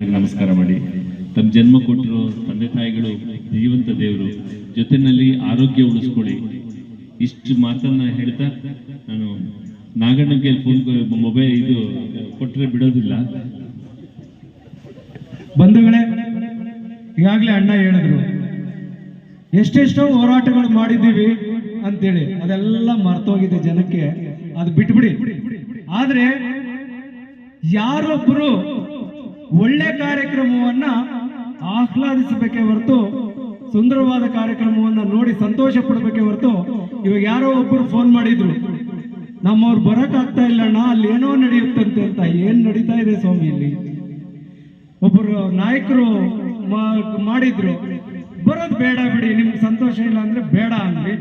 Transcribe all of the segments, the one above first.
ನಮಸ್ಕಾರ ಮಾಡಿ. ತಮ್ಮ ಜನ್ಮ ಕೊಟ್ಟರು ತಂದೆ ತಾಯಿಗಳು, ಜೀವಂತ ದೇವರು ಜೊತೆನಲ್ಲಿ ಆರೋಗ್ಯ ಉಳಿಸ್ಕೊಳ್ಳಿ. ಇಷ್ಟು ಮಾತನ್ನ ಹೇಳ್ತಾ ನಾನು ನಾಗಣ್ಣಗೆ ಫೋನ್ ಮೊಬೈಲ್ ಇದು ಕೊಟ್ಟರೆ ಬಿಡೋದಿಲ್ಲ. ಬಂಧುಗಳೇ, ಈಗಾಗಲೇ ಅಣ್ಣ ಹೇಳಿದ್ರು, ಎಷ್ಟೆಷ್ಟೋ ಹೋರಾಟಗಳು ಮಾಡಿದ್ದೀವಿ ಅಂತೇಳಿ. ಅದೆಲ್ಲ ಮರ್ತೋಗಿದೆ ಜನಕ್ಕೆ. ಅದು ಬಿಟ್ಬಿಡಿ. ಆದ್ರೆ ಯಾರೊಬ್ಬರು ಒಳ್ಳೆ ಕಾರ್ಯಕ್ರಮವನ್ನ ಆಹ್ಲಾದಿಸಬೇಕೇ ಹೊರತು, ಸುಂದರವಾದ ಕಾರ್ಯಕ್ರಮವನ್ನ ನೋಡಿ ಸಂತೋಷ ಪಡಬೇಕೆ ಹೊರತು ಇವಾಗ ಯಾರೋ ಒಬ್ಬರು ಫೋನ್ ಮಾಡಿದ್ರು. ನಮ್ಮವ್ರು ಬರಕ್ ಆಗ್ತಾ ಇಲ್ಲ ಅಣ್ಣ ಅಲ್ಲಿ ಏನೋ ನಡೆಯುತ್ತಂತೆ ಅಂತ. ಏನ್ ನಡೀತಾ ಇದೆ ಸ್ವಾಮಿ ಇಲ್ಲಿ? ಒಬ್ಬರು ನಾಯಕರು ಮಾಡಿದ್ರು. ಬರೋದು ಬೇಡ ಬಿಡಿ, ನಿಮ್ಗೆ ಸಂತೋಷ ಇಲ್ಲ ಅಂದ್ರೆ ಬೇಡ ಅನ್ರಿ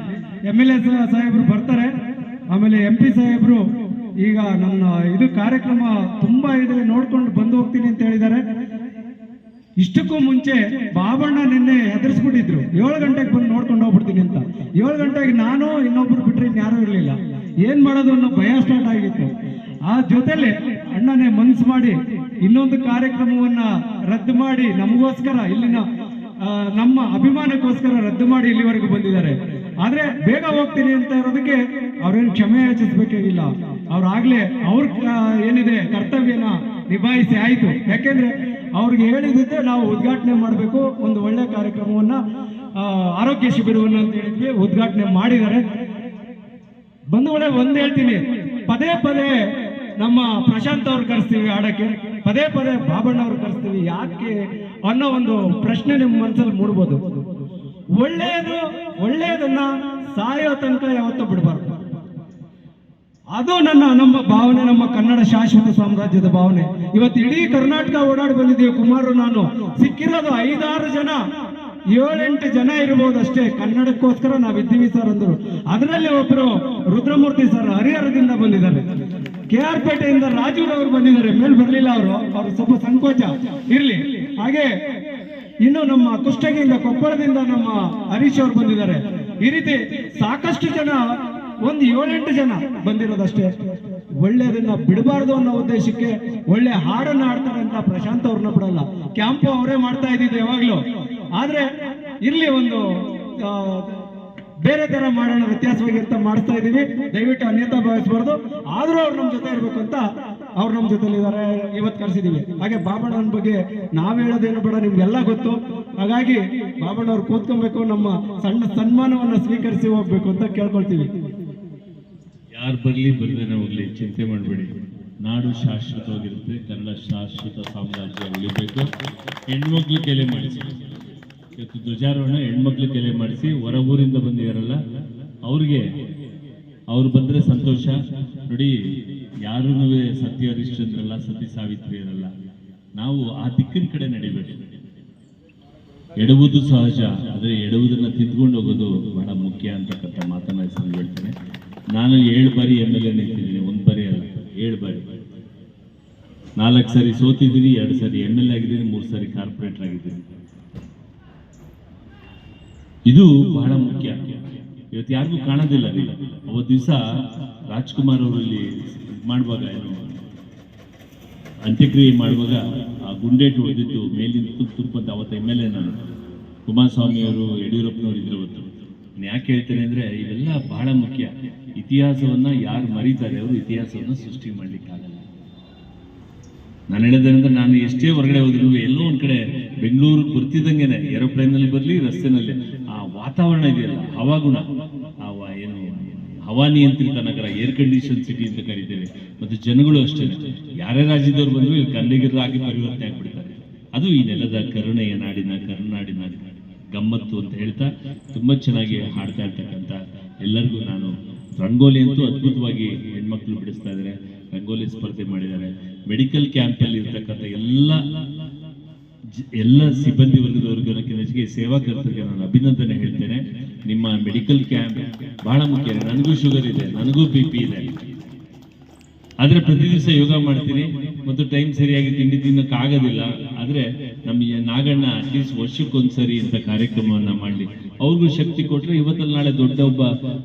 ಎಂ ಎಲ್ ಎ ಸಾಹೇಬ್ರು ಬರ್ತಾರೆ. ಆಮೇಲೆ ಎಂ ಪಿ ಸಾಹೇಬ್ರು ಈಗ ನನ್ನ ಇದು ಕಾರ್ಯಕ್ರಮ ತುಂಬಾ ಇದೆ ನೋಡ್ಕೊಂಡು ಬಂದು ಹೋಗ್ತೀನಿ ಅಂತ ಹೇಳಿದ್ದಾರೆ. ಇಷ್ಟಕ್ಕೂ ಮುಂಚೆ ಬಾಬಣ್ಣ ನಿನ್ನೆ ಹೆದರ್ಸ್ಬಿಟ್ಟಿದ್ರು. ಏಳು ಗಂಟೆಗೆ ಬಂದು ನೋಡ್ಕೊಂಡು ಹೋಗ್ಬಿಡ್ತೀನಿ ಅಂತ. ಏಳು ಗಂಟೆಗೆ ನಾನು ಇನ್ನೊಬ್ರು ಬಿಟ್ರೆ ಇನ್ಯಾರೂ ಇರಲಿಲ್ಲ. ಏನ್ ಮಾಡೋದು ಅನ್ನೋ ಭಯ ಸ್ಟಾರ್ಟ್ ಆಗಿತ್ತು. ಆ ಜೊತೆಲೆ ಅಣ್ಣನೇ ಮನ್ಸು ಮಾಡಿ ಇನ್ನೊಂದು ಕಾರ್ಯಕ್ರಮವನ್ನ ರದ್ದು ಮಾಡಿ ನಮಗೋಸ್ಕರ ಇಲ್ಲಿನ ನಮ್ಮ ಅಭಿಮಾನಕ್ಕೋಸ್ಕರ ರದ್ದು ಮಾಡಿ ಇಲ್ಲಿವರೆಗೂ ಬಂದಿದ್ದಾರೆ. ಆದ್ರೆ ಬೇಗ ಹೋಗ್ತೀನಿ ಅಂತ ಇರೋದಕ್ಕೆ ಅವ್ರೇನು ಕ್ಷಮೆ ಯಾಚಿಸ್ಬೇಕಾಗಿಲ್ಲ. ಅವ್ರಾಗ್ಲೇ ಅವ್ರ ಏನಿದೆ ಕರ್ತವ್ಯನ ನಿಭಾಯಿಸಿ ಆಯಿತು. ಯಾಕೆಂದ್ರೆ ಅವ್ರಿಗೆ ಹೇಳಿದ್ದಕ್ಕೆ ನಾವು ಉದ್ಘಾಟನೆ ಮಾಡಬೇಕು, ಒಂದು ಒಳ್ಳೆ ಕಾರ್ಯಕ್ರಮವನ್ನ ಆರೋಗ್ಯ ಶಿಬಿರವನ್ನ ಅಂತ ಹೇಳಿದ್ವಿ, ಉದ್ಘಾಟನೆ ಮಾಡಿದ್ದಾರೆ. ಬಂಧುಗಳೇ, ಒಂದು ಹೇಳ್ತೀನಿ. ಪದೇ ಪದೇ ನಮ್ಮ ಪ್ರಶಾಂತ್ ಅವ್ರು ಕರೆಸ್ತೀವಿ ಆಡಕ್ಕೆ ಪದೇ ಪದೇ ಬಾಬಣ್ಣ ಅವ್ರು ಕರೆಸ್ತೀವಿ. ಯಾಕೆ ಅನ್ನೋ ಒಂದು ಪ್ರಶ್ನೆ ನಿಮ್ಮ ಮನಸ್ಸಲ್ಲಿ ಮೂಡ್ಬೋದು. ಒಳ್ಳೆಯದು ಒಳ್ಳೆಯದನ್ನ ಸಾಯೋ ತನಕ ಯಾವತ್ತೂ ಬಿಡಬಾರ್ದು. ಅದು ನನ್ನ ನಮ್ಮ ಭಾವನೆ, ನಮ್ಮ ಕನ್ನಡ ಶಾಶ್ವತ ಸಾಮ್ರಾಜ್ಯದ ಭಾವನೆ. ಇವತ್ತು ಇಡೀ ಕರ್ನಾಟಕ ಓಡಾಡಿ ಬಂದಿದ್ದೀವಿ ಕುಮಾರು ನಾನು. ಸಿಕ್ಕಿರೋದು ಐದಾರು ಜನ, ಏಳೆಂಟು ಜನ ಇರ್ಬೋದು ಅಷ್ಟೇ ಕನ್ನಡಕ್ಕೋಸ್ಕರ ನಾವಿದ್ದೀವಿ ಸರ್ ಅಂದ್ರು. ಅದರಲ್ಲಿ ಒಬ್ಬರು ರುದ್ರಮೂರ್ತಿ ಸರ್ ಹರಿಹರದಿಂದ ಬಂದಿದ್ದಾರೆ. ಕೆ ಆರ್ ಪೇಟೆಯಿಂದ ರಾಜೀವ್ ಅವರು ಬಂದಿದ್ದಾರೆ. ಮೇಲ್ ಬರಲಿಲ್ಲ ಅವರು. ಅವರು ಸ್ವಲ್ಪ ಸಂಕೋಚ. ಇರಲಿ. ಹಾಗೆ ಇನ್ನು ನಮ್ಮ ಕುಷ್ಟಗಿಯಿಂದ ಕೊಪ್ಪಳದಿಂದ ನಮ್ಮ ಹರೀಶ್ ಅವರು ಬಂದಿದ್ದಾರೆ. ಈ ರೀತಿ ಸಾಕಷ್ಟು ಜನ ಒಂದು ಏಳೆಂಟು ಜನ ಬಂದಿರೋದಷ್ಟೇ. ಒಳ್ಳೆಯದನ್ನ ಬಿಡಬಾರ್ದು ಅನ್ನೋ ಉದ್ದೇಶಕ್ಕೆ ಒಳ್ಳೆ ಹಾಡನ್ನ ಆಡ್ತಾರೆ ಅಂತ ಪ್ರಶಾಂತ್ ಅವ್ರನ್ನ ಬಿಡಲ್ಲ ಕ್ಯಾಂಪು ಅವರೇ ಮಾಡ್ತಾ ಇದ್ದಿದ್ದು ಯಾವಾಗ್ಲೂ. ಆದ್ರೆ ಇಲ್ಲಿ ಒಂದು ಬೇರೆ ತರ ಮಾಡೋಣ, ವ್ಯತ್ಯಾಸವಾಗಿರ್ತ ಮಾಡಿಸ್ತಾ ಇದೀವಿ ದಯವಿಟ್ಟು ಅನ್ಯತಾ ಭಾವಿಸಬಾರ್ದು. ಆದ್ರೂ ಅವ್ರು ನಮ್ಮ ಜೊತೆ ಇರ್ಬೇಕು ಅಂತ ಅವ್ರು ನಮ್ಮ ಜೊತೆಲಿ ಇದಾರೆ ಇವತ್ತು ಕರೆಸಿದೀವಿ. ಹಾಗೆ ಬಾಬಣ್ಣನ ಬಗ್ಗೆ ನಾವ್ ಹೇಳೋದೇನು ಬೇಡ, ನಿಮ್ಗೆಲ್ಲ ಗೊತ್ತು. ಹಾಗಾಗಿ ಬಾಬಣ್ಣ ಅವ್ರು ಕೂತ್ಕೊಬೇಕು, ನಮ್ಮ ಸಣ್ಣ ಸನ್ಮಾನವನ್ನ ಸ್ವೀಕರಿಸಿ ಹೋಗ್ಬೇಕು ಅಂತ ಕೇಳ್ಕೊಳ್ತೀವಿ. ಯಾರು ಬರಲಿ ಬರ್ದೇನೆ ಹೋಗ್ಲಿ, ಚಿಂತೆ ಮಾಡಬೇಡಿ. ನಾಡು ಶಾಶ್ವತವಾಗಿರುತ್ತೆ, ಕನ್ನಡ ಶಾಶ್ವತ ಸಾಮ್ರಾಜ್ಯ ಉಳಿಬೇಕು. ಹೆಣ್ಮಕ್ಳು ಕೆಲೆ ಮಾಡಿಸಿ. ಇವತ್ತು ಧ್ವಜಾರೋಹಣ ಹೆಣ್ಮಕ್ಳು ಕೆಲೆ ಮಾಡಿಸಿ, ಹೊರ ಊರಿಂದ ಬಂದಿದಾರಲ್ಲ, ಅವ್ರಿಗೆ, ಅವ್ರು ಬಂದ್ರೆ ಸಂತೋಷ. ನೋಡಿ, ಯಾರೂ ಸತ್ಯ ಹರಿಶ್ಚಂದ್ರಲ್ಲ ಸತಿ ಸಾವಿತ್ರಿ ಇರಲ್ಲ ನಾವು ಆ ದಿಕ್ಕಿನ ಕಡೆ ನಡಿಬೇಕು ಎಡುವುದು ಸಹಜ, ಆದರೆ ಎಡುವುದನ್ನ ತಿದ್ಕೊಂಡು ಹೋಗೋದು ಬಹಳ ಮುಖ್ಯ ಅಂತಕ್ಕಂಥ ಮಾತನ್ನ ಹೆಸರು ಹೇಳ್ತೇನೆ. ನಾನು ಏಳು ಬಾರಿ ಎಂ ಎಲ್ ಎ ನಿಂತಿದ್ದೀನಿ, ಒಂದು ಬಾರಿ ಅಲ್ಲ, ಏಳು ಬಾರಿ. ನಾಲ್ಕು ಸಾರಿ ಸೋತಿದ್ದೀನಿ, ಎರಡು ಸಾರಿ ಎಂ ಎಲ್ ಎ ಆಗಿದ್ದೀನಿ, ಮೂರು ಸಾರಿ ಕಾರ್ಪೊರೇಟರ್ ಆಗಿದ್ದೀನಿ. ಇದು ಬಹಳ ಮುಖ್ಯ. ಇವತ್ತು ಯಾರಿಗೂ ಕಾಣೋದಿಲ್ಲ ರೀ ಅವತ್ತು ದಿವಸ ರಾಜ್ಕುಮಾರ್ ಅವರಲ್ಲಿ ಮಾಡುವಾಗ ಏನು, ಅಂತ್ಯಕ್ರಿಯೆ ಮಾಡುವಾಗ ಆ ಗುಂಡೇಟು ಹೊಡೆದಿದ್ದು ಮೇಲಿಂದ ತುಪ್ಪ ತುಪ್ಪದ ಅವತ್ತು ಎಂ ಎಲ್ ಎ ನಾನು. ಕುಮಾರಸ್ವಾಮಿ ಅವರು ಯಡಿಯೂರಪ್ಪನವರು ಇದ್ರು ಅವತ್ತು. ನಾನು ಯಾಕೆ ಹೇಳ್ತೇನೆ ಅಂದ್ರೆ ಇವೆಲ್ಲ ಬಹಳ ಮುಖ್ಯ. ಇತಿಹಾಸವನ್ನ ಯಾರು ಮರೀತಾರೆ ಅವರು ಇತಿಹಾಸವನ್ನ ಸೃಷ್ಟಿ ಮಾಡ್ಲಿಕ್ಕಾಗಲ್ಲ ನಾನು ಹೇಳಿದ್ರೆ ನಾನು ಎಷ್ಟೇ ಹೊರಗಡೆ ಹೋದ್ರು ಎಲ್ಲೋ ಒಂದ್ ಕಡೆ ಬೆಂಗಳೂರಿಗೆ ಬರ್ತಿದ್ದಂಗೆನೆ ಏರೋಪ್ಲೇನಲ್ಲಿ ಬರಲಿ, ರಸ್ತೆನಲ್ಲಿ ಆ ವಾತಾವರಣ ಇದೆಯಲ್ಲ ಹವಾಗುಣ ಆ ಏನು ಹವಾನಿಯಂತ್ರಿತ ನಗರ ಏರ್ ಕಂಡೀಷನ್ ಸಿಟಿ ಅಂತ ಕರಿತೇವೆ. ಮತ್ತು ಜನಗಳು ಅಷ್ಟೇ ಯಾರೇ ರಾಜ್ಯದವ್ರು ಬಂದ್ರು ಇಲ್ಲಿ ಕನ್ನಡಿಗರಾಗಿ ಪರಿವರ್ತನೆ ಆಗ್ಬಿಡ್ತಾರೆ. ಅದು ಈ ನೆಲದ ಕರುಣೆಯ ನಾಡಿನ, ಕರುನಾಡಿನ ಗಮ್ಮತ್ತು ಅಂತ ಹೇಳ್ತಾ ತುಂಬಾ ಚೆನ್ನಾಗಿ ಹಾಡ್ತಾ ಇರ್ತಕ್ಕಂಥ ಎಲ್ಲರಿಗೂ ನಾನು ರಂಗೋಲಿ ಅಂತೂ ಅದ್ಭುತವಾಗಿ ಹೆಣ್ಮಕ್ಳು ಬಿಡಿಸ್ತಾ ಇದ್ದಾರೆ ರಂಗೋಲಿ ಸ್ಪರ್ಧೆ ಮಾಡಿದ್ದಾರೆ. ಮೆಡಿಕಲ್ ಕ್ಯಾಂಪಲ್ಲಿ ಇರ್ತಕ್ಕಂಥ ಎಲ್ಲ ಎಲ್ಲ ಸಿಬ್ಬಂದಿ ವರ್ಗದವರಿಗೂ ಸೇವಾ ಕರ್ತರಿಗೆ ನಾನು ಅಭಿನಂದನೆ ಹೇಳ್ತೇನೆ. ನಿಮ್ಮ ಮೆಡಿಕಲ್ ಕ್ಯಾಂಪ್ ಬಹಳ ಮುಖ್ಯ ನನಗೂ ಶುಗರ್ ಇದೆ. ನನಗೂ ಬಿ ಪಿ ಇದೆ. ಆದ್ರೆ ಪ್ರತಿ ದಿವಸ ಯೋಗ ಮಾಡ್ತೀನಿ. ಮತ್ತು ಟೈಮ್ ಸರಿಯಾಗಿ ತಿಂಡಿ ತಿನ್ನೋಕ್ಕಾಗೋದಿಲ್ಲ. ಆದ್ರೆ ನಮಗೆ ನಾಗಣ್ಣ ಅಟ್ಲೀಸ್ಟ್ ವರ್ಷಕ್ಕೊಂದ್ಸರಿ ಅಂತ ಕಾರ್ಯಕ್ರಮವನ್ನ ಮಾಡಲಿ. ಅವ್ರಿಗೂ ಶಕ್ತಿ ಕೊಟ್ರೆ ಇವತ್ತಲ್ಲಿ ನಾಳೆ ದೊಡ್ಡ ಒಬ್ಬ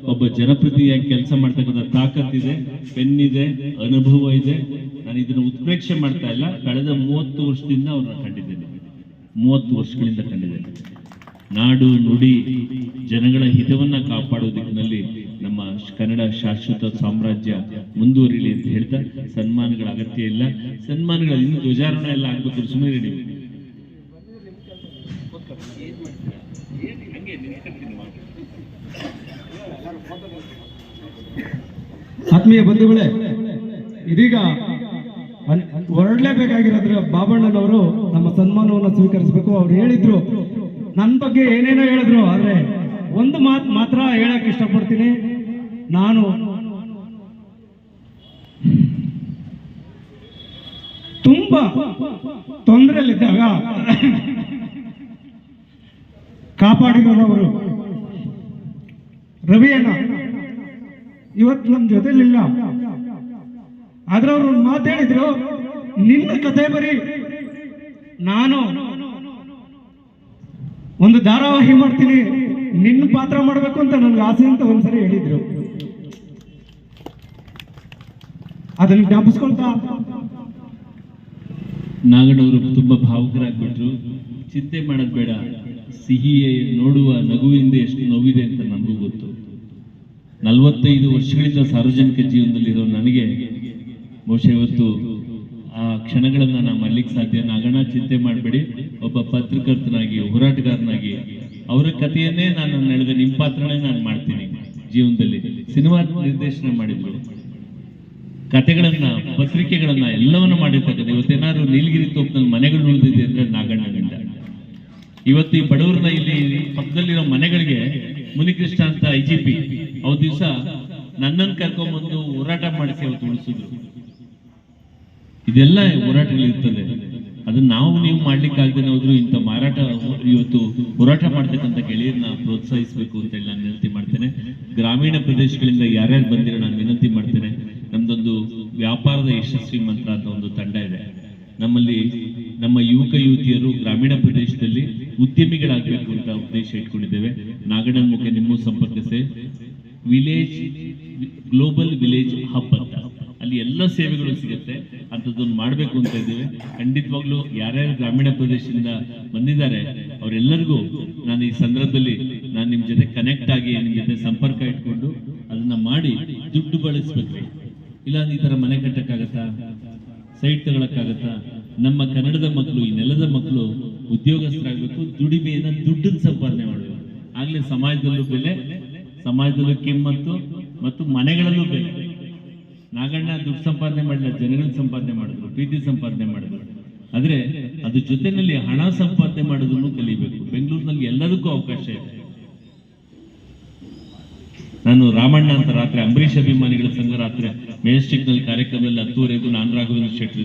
ಒಬ್ಬ ಜನಪ್ರತಿನಿಧಿಯಾಗಿ ಕೆಲಸ ಮಾಡ್ತಕ್ಕಂಥ ತಾಕತ್ತಿದೆ ಪೆನ್ನಿದೆ ಅನುಭವ ಇದೆ. ನಾನು ಇದನ್ನು ಉತ್ಪ್ರೇಕ್ಷೆ ಮಾಡ್ತಾ ಇಲ್ಲ. ಕಳೆದ ಮೂವತ್ತು ವರ್ಷದಿಂದ ಅವ್ರನ್ನ ಕಂಡಿದ್ದೇನೆ. ಮೂವತ್ತು ವರ್ಷಗಳಿಂದ ಕಂಡಿದ್ದೇನೆ. ನಾಡು, ನುಡಿ, ಜನಗಳ ಹಿತವನ್ನ ಕಾಪಾಡುವ ದಿಕ್ಕಿನಲ್ಲಿ ನಮ್ಮ ಕನ್ನಡ ಶಾಶ್ವತ ಸಾಮ್ರಾಜ್ಯ ಮುಂದುವರಿಲಿ ಅಂತ ಹೇಳ್ತಾ, ಸನ್ಮಾನಗಳ ಅಗತ್ಯ ಇಲ್ಲ. ಸನ್ಮಾನಗಳ ಇನ್ನು ಧ್ವಜಾರೋಹಣ ಎಲ್ಲ ಆಗ್ಬೇಕು ಸುಮ್ಮನೆ ನೀವು. ಆತ್ಮೀಯ ಬಂಧುಗಳೇ, ಇದೀಗ ಹೊರಡ್ಲೇಬೇಕಾಗಿರೋದ್ರ ಬಾಬಣ್ಣನವರು ನಮ್ಮ ಸನ್ಮಾನವನ್ನು ಸ್ವೀಕರಿಸಬೇಕು. ಅವ್ರು ಹೇಳಿದ್ರು. ನನ್ನ ಬಗ್ಗೆ ಏನೇನೋ ಹೇಳಿದ್ರು, ಆದ್ರೆ ಒಂದು ಮಾತು ಮಾತ್ರ ಹೇಳಕ್ ಇಷ್ಟಪಡ್ತೀನಿ. ನಾನು ತುಂಬಾ ತೊಂದರೆಯಲ್ಲಿದ್ದಾಗ ಕಾಪಾಡಿದವರು ರವಿ ಅಣ್ಣ ಇವತ್ತು ನಮ್ಮ ಜೊತೆಲಿಲ್ಲ. ಆದ್ರೆ ಅವ್ರು ಒಂದು ಮಾತು ಹೇಳಿದ್ರು, ನಿನ್ನ ಕಥೆ ಬರೀ ನಾನು ಒಂದು ಧಾರಾವಾಹಿ ಮಾಡ್ತೀನಿ, ನಿನ್ನ ಪಾತ್ರ ಮಾಡಬೇಕು ಅಂತ ನನ್ಗೆ ಆಸೆ ಅಂತ ಒಂದ್ಸರಿ ಹೇಳಿದ್ರು. ಅದನ್ನು ಜ್ಞಾಪಿಸ್ಕೊಳ್ತಾ? ನಾಗಣ್ಣವರು ತುಂಬಾ ಭಾವುಕರಾಗ್ಬಿಟ್ರು. ಚಿಂತೆ ಮಾಡೋದು ಬೇಡ. ಸಿಹಿ ನೋಡುವ ನಗುವಿಂದ ಎಷ್ಟು ನೋವಿದೆ ಅಂತ ನನಗೂ ಗೊತ್ತು. ನಲವತ್ತೈದು ವರ್ಷಗಳಿಂದ ಸಾರ್ವಜನಿಕ ಜೀವನದಲ್ಲಿರೋ ನನಗೆ, ಬಹುಶಃ ಇವತ್ತು ಆ ಕ್ಷಣಗಳನ್ನ ನಾನು ಮಾಡ್ಲಿಕ್ಕೆ ಸಾಧ್ಯ, ನಾಗಣ್ಣ ಚಿಂತೆ ಮಾಡಬೇಡಿ. ಒಬ್ಬ ಪತ್ರಕರ್ತನಾಗಿ, ಹೋರಾಟಗಾರನಾಗಿ, ಅವರ ಕಥೆಯನ್ನೇ ನಾನು ನಡೆದ ನಿಮ್ಮ ಪಾತ್ರನೇ ನಾನು ಮಾಡ್ತೀನಿ ಜೀವನದಲ್ಲಿ. ಸಿನಿಮಾ ನಿರ್ದೇಶನ ಮಾಡಿದ್ರು ಕತೆಗಳನ್ನ ಪತ್ರಿಕೆಗಳನ್ನ ಎಲ್ಲವನ್ನ ಮಾಡಿರ್ತಕ್ಕಂಥ ಇವತ್ತೇನಾದ್ರು ನೀಲಗಿರಿ ತೋಪ್ನಲ್ಲಿ ಮನೆಗಳು ಉಳಿದಿದೆ ಅಂದ್ರೆ ನಾಗಣ್ಣನಿಂದ. ಇವತ್ತು ಈ ಬಡವರನ್ನ ಇಲ್ಲಿ ಪಕ್ಕದಲ್ಲಿರೋ ಮನೆಗಳಿಗೆ ಮುನಿಕೃಷ್ಣ ಅಂತ ಐ ಜಿ ಪಿ. ಅವ್ ದಿವಸ ನನ್ನನ್ನು ಕರ್ಕೊಂಡ್ಬಂದು ಹೋರಾಟ ಮಾಡಿಸಿ ಅವತ್ತು ಉಳಿಸಿದ್ರು. ಇದೆಲ್ಲ ಹೋರಾಟಗಳಿರ್ತದೆ ಅದನ್ನ ನಾವು ನೀವು ಮಾಡ್ಲಿಕ್ಕಾಗದೆ ಹೋದ್ರು ಇಂಥ ಮಾರಾಟ ಇವತ್ತು ಹೋರಾಟ ಮಾಡ್ತಕ್ಕಂಥ ಗೆಳೆಯರನ್ನ ಪ್ರೋತ್ಸಾಹಿಸಬೇಕು ಅಂತ ಹೇಳಿ ನಾನು ವಿನಂತಿ ಮಾಡ್ತೇನೆ. ಗ್ರಾಮೀಣ ಪ್ರದೇಶಗಳಿಂದ ಯಾರ್ಯಾರು ಬಂದಿರೋ ನಾನು ವಿನಂತಿ ಮಾಡ್ತೇನೆ. ನಮ್ದೊಂದು ವ್ಯಾಪಾರದ ಯಶಸ್ವಿ ಮಂತ್ರ ಅಂತ ಒಂದು ತಂಡ ಇದೆ. ನಮ್ಮಲ್ಲಿ ನಮ್ಮ ಯುವಕ ಯುವತಿಯರು ಗ್ರಾಮೀಣ ಪ್ರದೇಶದಲ್ಲಿ ಉದ್ಯಮಿಗಳಾಗಬೇಕು ಅಂತ ಉದ್ದೇಶ ಇಟ್ಕೊಂಡಿದ್ದೇವೆ. ನಾಗಣ್ಣನ ಮುಖ ನಿಮ್ಮ ಸಂಪರ್ಕಿಸಿ. ವಿಲೇಜ್, ಗ್ಲೋಬಲ್ ವಿಲೇಜ್ ಹಬ್ ಅಂತ. ಅಲ್ಲಿ ಎಲ್ಲ ಸೇವೆಗಳು ಸಿಗುತ್ತೆ. ಅಂಥದ್ದೊಂದು ಮಾಡಬೇಕು ಅಂತ ಇದ್ದೇವೆ. ಖಂಡಿತವಾಗ್ಲೂ ಯಾರ್ಯಾರು ಗ್ರಾಮೀಣ ಪ್ರದೇಶದಿಂದ ಬಂದಿದ್ದಾರೆ, ಅವರೆಲ್ಲರಿಗೂ ನಾನು ಈ ಸಂದರ್ಭದಲ್ಲಿ ನಾನು ನಿಮ್ಮ ಜೊತೆ ಕನೆಕ್ಟ್ ಆಗಿ ನಿಮ್ಮ ಜೊತೆ ಸಂಪರ್ಕ ಇಟ್ಕೊಂಡು ಅದನ್ನ ಮಾಡಿ ದುಡ್ಡು ಬಳಸ್ಬೇಕು. ಇಲ್ಲ ಈ ಥರ ಮನೆ ಕಟ್ಟಕ್ಕಾಗತ್ತಾ? ಸೈಟ್ ತಗೊಳಕ್ಕಾಗತ್ತಾ? ನಮ್ಮ ಕನ್ನಡದ ಮಕ್ಕಳು, ಈ ನೆಲದ ಮಕ್ಕಳು ಉದ್ಯೋಗಸ್ಥರಾಗಬೇಕು, ದುಡಿಮೆಯನ್ನ ದುಡ್ಡನ್ನ ಸಂಪಾದನೆ ಮಾಡಬೇಕು. ಆಗ್ಲೇ ಸಮಾಜದಲ್ಲೂ ಬೆಲೆ, ಸಮಾಜದಲ್ಲೂ ಕಿಮ್ಮತ್ತು ಮತ್ತು ಮನೆಗಳಲ್ಲೂ ಬೆಲೆ. ನಾಗಣ್ಣ ದುಡ್ಡು ಸಂಪಾದನೆ ಮಾಡಲಿಲ್ಲ ಜನಗಳ ಸಂಪಾದನೆ ಮಾಡಿದ್ರು, ಪ್ರೀತಿ ಸಂಪಾದನೆ ಮಾಡಿದ್ರು. ಆದ್ರೆ ಅದ್ರ ಜೊತೆನಲ್ಲಿ ಹಣ ಸಂಪಾದನೆ ಮಾಡೋದನ್ನು ಕಲಿಬೇಕು. ಬೆಂಗಳೂರಿನಲ್ಲಿ ಎಲ್ಲದಕ್ಕೂ ಅವಕಾಶ ಇದೆ. ನಾನು ರಾಮಣ್ಣ ಅಂತ ರಾತ್ರಿ ಅಂಬರೀಷ್ ಅಭಿಮಾನಿಗಳ ಸಂಘ ರಾತ್ರಿ ಮೆಜೆಸ್ಟಿಕ್ನಲ್ಲಿ ಕಾರ್ಯಕ್ರಮದಲ್ಲಿ ಹತ್ತುವರೆಗೂ ನಾನು ರಾಘವೇಂದ್ರ ಶೆಟ್ಟರ್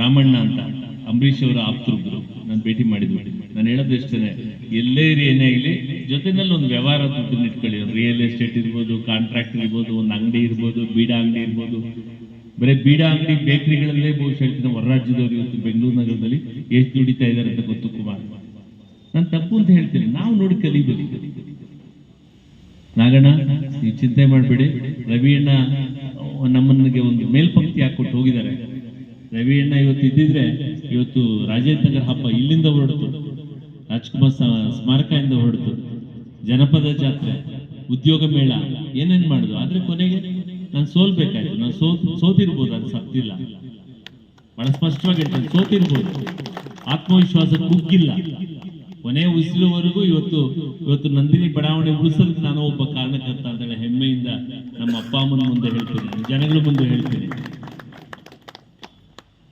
ರಾಮಣ್ಣ ಅಂತ ಅಂಬರೀಷ್ ಅವರ ಆಪ್ತೃಬ್ರು. ನಾನು ಭೇಟಿ ಮಾಡಿದ್ವಿ. ನಾನು ಹೇಳೋದು ಎಷ್ಟೇ ಎಲ್ಲೇ ಇರಿ ಏನೇ ಆಗಲಿ ಜೊತೆನಲ್ಲಿ ಒಂದು ವ್ಯವಹಾರ ದುಡ್ಡನ್ನ ಇಟ್ಕೊಳ್ಳಿ. ರಿಯಲ್ ಎಸ್ಟೇಟ್ ಇರ್ಬೋದು ಕಾಂಟ್ರಾಕ್ಟ್ ಇರ್ಬೋದು, ಒಂದು ಅಂಗಡಿ ಇರ್ಬೋದು, ಬೀಡಾ ಅಂಗಡಿ ಇರ್ಬೋದು. ಬರೀ ಬೀಡಾ ಅಂಗಡಿ ಬೇಕರಿಗಳಲ್ಲೇ ಬಹುಶಃ ಹೇಳ್ತೀನಿ, ಹೊರ ರಾಜ್ಯದವರು ಇವತ್ತು ಬೆಂಗಳೂರು ನಗರದಲ್ಲಿ ಎಷ್ಟು ದುಡಿತಾ ಇದ್ದಾರೆ ಅಂತ ಗೊತ್ತು ಕುಮಾರ್. ನಾನು ತಪ್ಪು ಅಂತ ಹೇಳ್ತೀನಿ, ನಾವು ನೋಡಿ ಕಲಿಬೇಕು ನಾಗಣ್ಣ, ನೀವು ಚಿಂತೆ ಮಾಡಬೇಡಿ. ರವಿಯಣ್ಣ, ನಮ್ಮನಿಗೆ ಒಂದು ಮೇಲ್ಪಂಕ್ತಿ ಹಾಕೊಟ್ಟು ಹೋಗಿದ್ದಾರೆ. ರವಿಯಣ್ಣ ಇವತ್ತು ಇದ್ದಿದ್ರೆ ಇವತ್ತು ರಾಜೇಂದ್ರ ನಗರ ಹಬ್ಬ ಇಲ್ಲಿಂದ ಹೊರಡ್ತು. ರಾಜ್ಕುಮಾರ್ ಸ್ಮಾರಕದಿಂದ ಹೊರಡ್ತು. ಜನಪದ ಜಾತ್ರೆ, ಉದ್ಯೋಗ ಮೇಳ, ಏನೇನ್ ಮಾಡುದು? ಆದ್ರೆ ಕೊನೆಗೆ ನಾನು ಸೋಲ್ಬೇಕಾಯ್ತು. ನಾನು ಸೋ ಸೋತಿರ್ಬೋದು, ಅದು ಸತ್ತಿಲ್ಲ. ಬಹಳ ಸ್ಪಷ್ಟವಾಗಿ ಹೇಳ್ತೇನೆ, ಸೋತಿರ್ಬೋದು. ಆತ್ಮವಿಶ್ವಾಸ ಕುಗ್ಗಿಲ್ಲ. ಕೊನೆ ಉಸಿರುವರೆಗೂ ಇವತ್ತು ಇವತ್ತು ನಂದಿನಿ ಬಡಾವಣೆ ಉಳಿಸಲು ನಾನು ಒಬ್ಬ ಕಾರಣಕರ್ತ ಅಂತ ಹೇಳಿ ಹೆಮ್ಮೆಯಿಂದ ನಮ್ಮ ಅಪ್ಪ ಅಮ್ಮನ ಮುಂದೆ ಹೇಳ್ತೀನಿ, ಜನಗಳ ಮುಂದೆ ಹೇಳ್ತೀನಿ.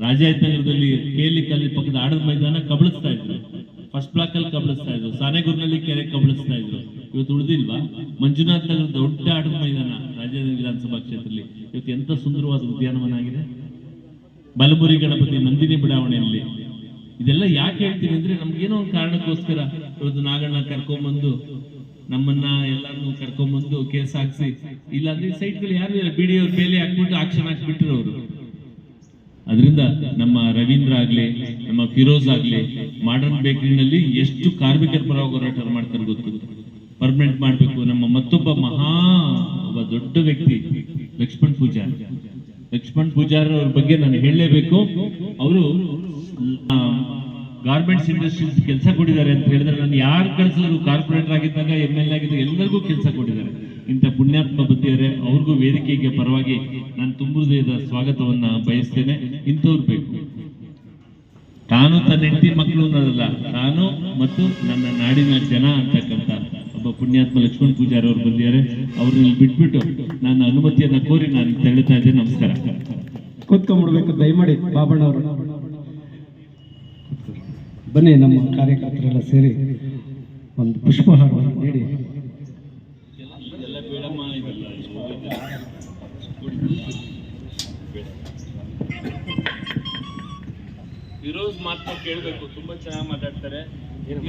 ರಾಜಾಯತನಗರದಲ್ಲಿ ಕೇಲಿ ಕಲ್ಲಿ ಪಕ್ಕದ ಆಡದ ಮೈದಾನ ಕಬಳಿಸ್ತಾ ಇದ್ರು. ಫಸ್ಟ್ ಬ್ಲಾಕ್ ಅಲ್ಲಿ ಕಬಳಿಸ್ತಾ ಇದ್ರು. ಸಾನೆಗುರ್ನಲ್ಲಿ ಕೆರೆ ಕಬಳಿಸ್ತಾ ಇದ್ರು. ಇವತ್ತು ಉಳಿದಿಲ್ವಾ? ಮಂಜುನಾಥ್ ನಗರದ ದೊಡ್ಡ ಆಡದ ಮೈದಾನ ರಾಜೇಂದ್ರ ವಿಧಾನಸಭಾ ಕ್ಷೇತ್ರದಲ್ಲಿ. ಇವತ್ತು ಎಂತ ಸುಂದರವಾದ ಉದ್ಯಾನವನ ಆಗಿದೆ ಬಲಮುರಿ ಗಣಪತಿ ನಂದಿನಿ ಬಡಾವಣೆಯಲ್ಲಿ. ಇದೆಲ್ಲ ಯಾಕೆ ಹೇಳ್ತೀನಿ ಅಂದ್ರೆ ನಮ್ಗೇನೋ ಒಂದು ಕಾರಣಕ್ಕೋಸ್ಕರ ಇವತ್ತು ನಾಗಣ್ಣ ಕರ್ಕೊಂಡ್ಬಂದು ನಮ್ಮನ್ನ ಎಲ್ಲಾರನ್ನು ಕರ್ಕೊಂಡ್ಬಂದು ಕೇಸ್ ಹಾಕ್ಸಿ, ಇಲ್ಲಾಂದ್ರೆ ಸೈಟ್ಗಳು ಯಾರು ಗಳು ಯಾರು ಅವ್ರ ಮೇಲೆ ಹಾಕ್ಬಿಟ್ಟು ಆಕ್ಷನ್ ಹಾಕ್ಬಿಟ್ರು ಅವರು ಅದರಿಂದ ನಮ್ಮ ರವೀಂದ್ರ ಆಗ್ಲಿ, ನಮ್ಮ ಫಿರೋಜ್ ಆಗ್ಲಿ ಮಾಡರ್ನ್ ಬೇಕರಿನಲ್ಲಿ ಎಷ್ಟು ಕಾರ್ಮಿಕರ ಪರ ಹೋರಾಟ ಮಾಡ್ತಾರೆ ಗೊತ್ತು. ಪರ್ಮನೆಂಟ್ ಮಾಡಬೇಕು. ನಮ್ಮ ಮತ್ತೊಬ್ಬ ಮಹಾ ಒಬ್ಬ ದೊಡ್ಡ ವ್ಯಕ್ತಿ, ಲಕ್ಷ್ಮಣ್ ಪೂಜಾರ್. ಲಕ್ಷ್ಮಣ್ ಪೂಜಾರ್ ಅವ್ರ ಬಗ್ಗೆ ನಾನು ಹೇಳಲೇಬೇಕು. ಅವರು ಗಾರ್ಮೆಂಟ್ಸ್ ಇಂಡಸ್ಟ್ರೀಸ್ ಕೆಲಸ ಕೊಟ್ಟಿದ್ದಾರೆ ಅಂತ ಹೇಳಿದ್ರೆ ನಾನು ಯಾರು ಕಳಿಸಿದ್ರು ಕಾರ್ಪೊರೇಟರ್ ಆಗಿದ್ದಾಗ ಎಂ ಎಲ್ ಆಗಿದ್ದಾಗ ಎಲ್ಲರಿಗೂ ಕೆಲಸ ಕೊಟ್ಟಿದ್ದಾರೆ. ಇಂಥ ಪುಣ್ಯಾತ್ಮ ಬುದ್ಧಿಯರೇ ಅವ್ರಿಗೂ ವೇದಿಕೆಗೆ ಪರವಾಗಿ ನಾನು ತುಂಬ ಹೃದಯದ ಸ್ವಾಗತವನ್ನ ಬಯಸ್ತೇನೆ. ಇಂಥವ್ರು ಬೇಕು. ತಾನು ತನ್ನ ಹೆಂಡತಿ ಮಕ್ಕಳು ಅನ್ನೋದಲ್ಲ ನಾನು ಮತ್ತು ನನ್ನ ನಾಡಿನ ಜನ ಅಂತಕ್ಕಂಥ ಒಬ್ಬ ಪುಣ್ಯಾತ್ಮ ಲಕ್ಷ್ಮಣ್ ಪೂಜಾರಿ ಅವ್ರು ಬಂದಿದ್ದಾರೆ. ಅವ್ರನ್ನ ಬಿಟ್ಬಿಟ್ಟು ನನ್ನ ಅನುಮತಿಯನ್ನ ಕೋರಿ ನಾನು ತೆರಳುತ್ತಾ ಇದ್ದೆ. ನಮಸ್ಕಾರ. ಕೂತ್ಕೊಂಡ್ಬಿಡ್ಬೇಕು. ದಯಮಾಡಿ ಬಾಬಣ್ಣವರು ಬನ್ನಿ, ನಮ್ಮ ಕಾರ್ಯಕರ್ತರೆಲ್ಲ ಸೇರಿ ಒಂದು ಪುಷ್ಪಹಾರವನ್ನು ನೀಡಿ.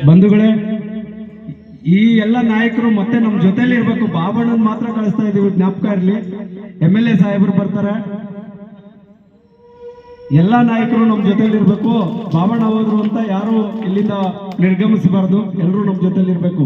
ಬಂಧುಗಳೇ, ಈ ಎಲ್ಲ ನಾಯಕರು ಮತ್ತೆ ನಮ್ಮ ಜೊತೆಲಿ ಇರ್ಬೇಕು. ಬಾಬಣ್ಣನ್ ಮಾತ್ರ ಕಳಿಸ್ತಾ ಇದೀವಿ, ಜ್ಞಾಪಕ ಇರ್ಲಿ. ಎಂ ಎಲ್ ಎ ಸಾಹೇಬರು ಬರ್ತಾರೆ. ಎಲ್ಲ ನಾಯಕರು ನಮ್ಮ ಜೊತೆಲಿ ಇರ್ಬೇಕು. ಬಾಬಣ್ಣ ಹೋದ್ರು ಅಂತ ಯಾರು ಇಲ್ಲಿಂದ ನಿರ್ಗಮಿಸಬಾರ್ದು. ಎಲ್ಲರೂ ನಮ್ಮ ಜೊತೆಲಿ ಇರ್ಬೇಕು.